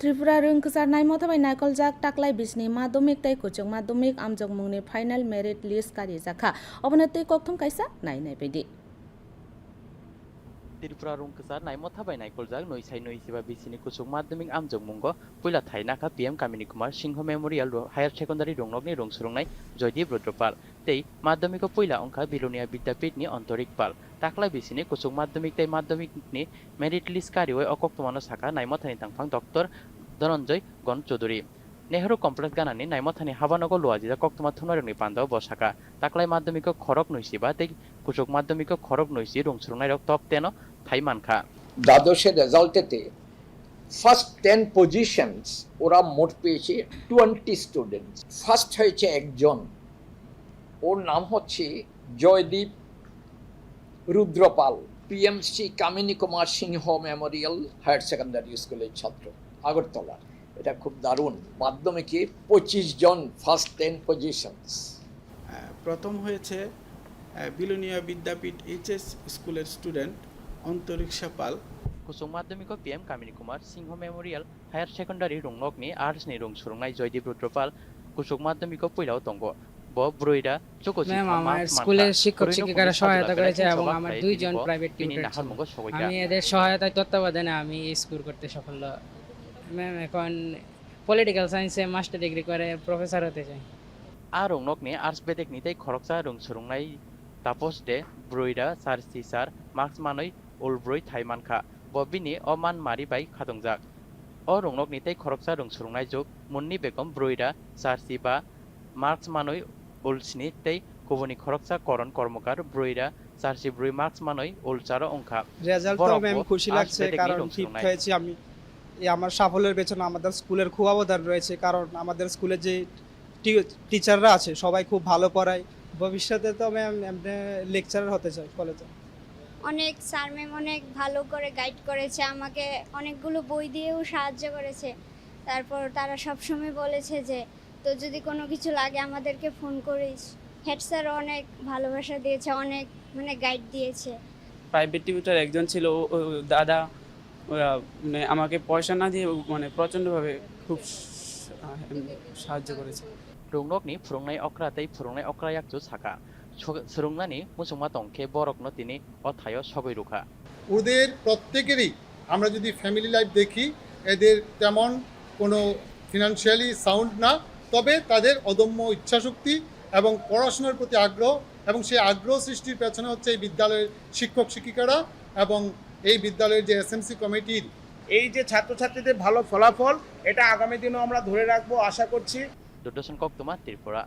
त्रिपुरा रोंगसार नायम थाबाय नायकल जाक टाकलाय बिसनि माध्यमिक तै कुचुक माध्यमिक आमजक मुंनि फाइनाल मेरिट लिस्ट कारि जाखा अबने तै कक्थम कायसा नायनाय बायदि त्रिपुरा रंकसार नायम थाबाय नायकलजाक नयसाय नयसिबा बिसिनि कुसुक माध्यमिक आमजों मुंग पुइला थाइनाखा PM Kamini Kumar Singh memorial higher secondary रंनकनि रंसुरंनाय Jaideep Rudrapal तै माध्यमिक पुइला अंखा बिलुनिया विद्यापीठनि अन्तरिक पाल ताकलाय बिसिनि कुसुक माध्यमिक तै माध्यमिकनि मेरिट लिस्ट कारिवय अकक्तमानो साखा नायमथानि थांफां डक्टर धनन्जय गण चौधुरी नेहरू कमप्लेक्स गानानि नायमथानि हाबानगर लुवाजिजा कक्तमा थुनारंनि पान्दाव बसाखा ताकलाय माध्यमिक खरक नयसिबा तै कुसुक माध्यमिक खरक नयसि रंसुरंनाय टप टेन থাই মানখা দ্বাদশের রেজাল্টেতে ফার্স্ট টেন পজিশনস ওরা মোট পেয়েছে টোয়েন্টি স্টুডেন্টস ফার্স্ট হয়েছে একজন ওর নাম হচ্ছে Joydeep Rudrapal PMC Kamini Kumar Singh memorial higher secondary স্কুলের ছাত্র আগরতলা। এটা খুব দারুণ মাধ্যমিকে পঁচিশ জন ফার্স্ট টেন পজিশনস প্রথম হয়েছে বিলোনিয়া বিদ্যাপীঠ এইচএস স্কুলের স্টুডেন্ট অন্তরিক্ষা পাল। কুসুম মাধ্যমিক PM Kamini Kumar Singh memorial higher secondary রংনকনি আর্টসনি রং সুরংনাই জয়দীপ রুদ্রপাল কুসুক মাধ্যমিক পইলাও দঙ্গ ব ব্রইরা চকো ম্যাম আমার স্কুলের শিক্ষক শিক্ষিকারা সহায়তা করেছে এবং আমার দুইজন প্রাইভেট টিউটর আমি এদের সহায়তায় তত্ত্বাবধানে আমি স্কুল করতে সাফল্য। ম্যাম এখন পলিটিক্যাল সায়েন্সে মাস্টার ডিগ্রি করে প্রফেসর হতে চাই। আর রংনকনি আর্টস বেদেক নিতাই খরকসা রং সুরংনাই তাপস দে ব্রইরা সার সিসার মার্কস মানই ববিনি অমান মারি বাই খাদংজাক অ রংনক নিতাই খরকসা রং সুরংনাই যোগ মুন্নি বেগম ব্রইরা সার সিবা মার্কস মানই উলসনি তৈ কুবনি খরকসা করণ কর্মকার ব্রইরা সারসি ব্রই মার্কস মানই উলচার অংখা রেজাল্ট বড় তো ম্যাম খুশি লাগছে কারণ ফিফথ। হয়েছি আমি এই আমার সাফল্যের পেছনে আমাদের স্কুলের খুব অবদান রয়েছে কারণ আমাদের স্কুলে যে টিচাররা আছে সবাই খুব ভালো পড়ায় ভবিষ্যতে তো ম্যাম এমনি লেকচারার হতে চাই কলেজে অনেক স্যার ম্যাম অনেক ভালো করে গাইড করেছে আমাকে অনেকগুলো বই দিয়েও সাহায্য করেছে। তারপর তারা সবসময় বলেছে যে তো যদি কোনো কিছু লাগে আমাদেরকে ফোন করিস। হেড স্যার অনেক ভালোবাসা দিয়েছে অনেক মানে গাইড দিয়েছে। প্রাইভেট টিউটার একজন ছিল ও- ও দাদা ওরা মানে আমাকে পয়সা না দিয়ে মানে প্রচণ্ডভাবে খুব সাহায্য করেছে। রংনকনি ফুরংনাই অক্রা তৈ ফুরংনাই অক্রা ইয়াকচু সাকা সুরংনানি মুসুমা তংখে বরকনো তিনি অথায় সগৈ রুখা ওদের প্রত্যেকেরই আমরা যদি ফ্যামিলি লাইফ দেখি এদের তেমন কোনো ফিনান্সিয়ালি সাউন্ড না তবে তাদের অদম্য ইচ্ছাশক্তি এবং পড়াশোনার প্রতি আগ্রহ এবং সেই আগ্রহ সৃষ্টির পেছনে হচ্ছে এই বিদ্যালয়ের শিক্ষক শিক্ষিকারা এবং এই বিদ্যালয়ের যে এসএমসি কমিটির এই যে ছাত্রছাত্রীদের ভালো ফলাফল এটা আগামী দিনেও আমরা ধরে রাখব আশা করছি। দুর্দর্শন কক্তমা ত্রিপুরা।